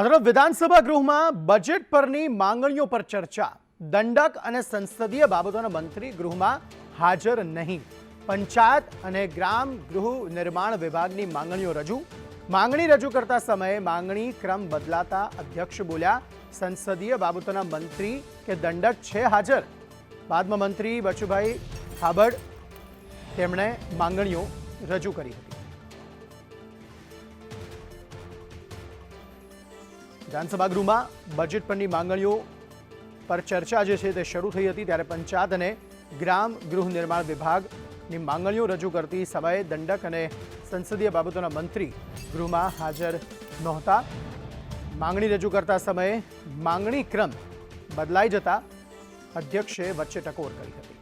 તરફ વિધાનસભા ગૃહમાં બજેટ પરની માંગણીઓ પર ચર્ચા. દંડક અને સંસદીય બાબતોના મંત્રી ગૃહમાં હાજર નહીં. પંચાયત અને ગ્રામ ગૃહ નિર્માણ વિભાગની માંગણીઓ રજૂ. માંગણી રજૂ કરતા સમયે માંગણી ક્રમ બદલાતા અધ્યક્ષ બોલ્યા. સંસદીય બાબતોના મંત્રી કે દંડક છે હાજર. બાદમાં મંત્રી બચુભાઈ ખાબડ તેમણે માંગણીઓ રજૂ કરી હતી. વિધાનસભા ગૃહમાં બજેટ પરની માંગણીઓ પર ચર્ચા જે છે તે શરૂ થઈ હતી ત્યારે પંચાયત અને ગ્રામ ગૃહ નિર્માણ વિભાગની માંગણીઓ રજૂ કરતી સમયે દંડક અને સંસદીય બાબતોના મંત્રી ગૃહમાં હાજર નહોતા. માંગણી રજૂ કરતા સમયે માંગણી ક્રમ બદલાઈ જતા અધ્યક્ષે વચ્ચે ટકોર કરી હતી.